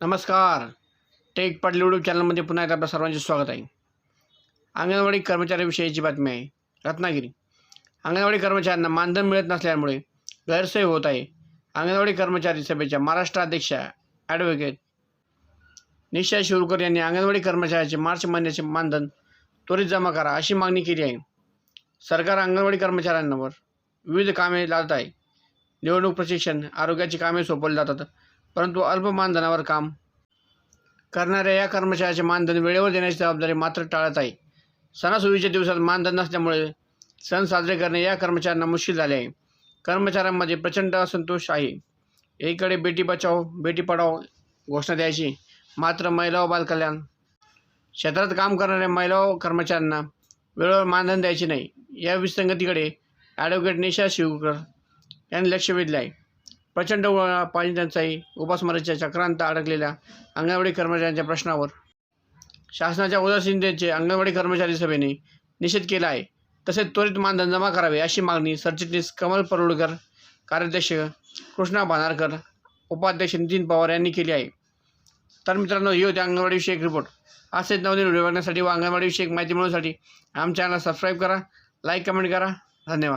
नमस्कार. टेक पाटील चॅनलमध्ये पुन्हा एकदा आपल्या सर्वांचे स्वागत आहे. अंगणवाडी कर्मचाऱ्याविषयीची बातमी आहे. रत्नागिरी. अंगणवाडी कर्मचाऱ्यांना मानधन मिळत नसल्यामुळे गैरसोय होत आहे. अंगणवाडी कर्मचारी सभेच्या महाराष्ट्र अध्यक्षा ॲडव्होकेट निशा शिवकर यांनी अंगणवाडी कर्मचाऱ्याचे मार्च महिन्याचे मानधन त्वरित जमा करा अशी मागणी केली आहे. सरकार अंगणवाडी कर्मचाऱ्यांवर विविध कामे लादत आहे. निवडणूक प्रशिक्षण आरोग्याची कामे सोपवली जातात. परंतु अल्प मानधनावर काम करणाऱ्या या कर्मचाऱ्याचे मानधन वेळेवर देण्याची जबाबदारी मात्र टाळत आहे. सणासुदीच्या दिवसात मानधन नसल्यामुळे सण साजरे करणे या कर्मचाऱ्यांना मुश्किल झाले आहे. कर्मचाऱ्यांमध्ये प्रचंड असंतोष आहे. एकीकडे बेटी बचाव बेटी पढाओ घोषणा द्यायची मात्र महिला व बालकल्याण क्षेत्रात काम करणाऱ्या महिला व कर्मचाऱ्यांना वेळेवर मानधन द्यायचे नाही. या विसंगतीकडे ॲडव्होकेट निशा शिवकर यांनी लक्ष वेधले आहे. प्रचंड व- पाणी टंचाई उपासमारीच्या चक्रांत अडकलेल्या अंगणवाडी कर्मचाऱ्यांच्या प्रश्नावर. शासनाच्या उदासीनतेचे अंगणवाडी कर्मचारी सभेने निषेध केला आहे. तसेच त्वरित मानधन जमा करावे अशी मागणी सरचिटणीस कमल परुडकर कार्याध्यक्ष कृष्णा भानारकर उपाध्यक्ष नितीन पवार यांनी केली आहे. तर मित्रांनो ही होती अंगणवाडीविषयक रिपोर्ट असेच नवीन व्हिडिओ बघण्यासाठी व अंगणवाडीविषयक माहिती मिळवण्यासाठी आमच्या चॅनल सबस्क्राईब करा लाईक कमेंट करा. धन्यवाद.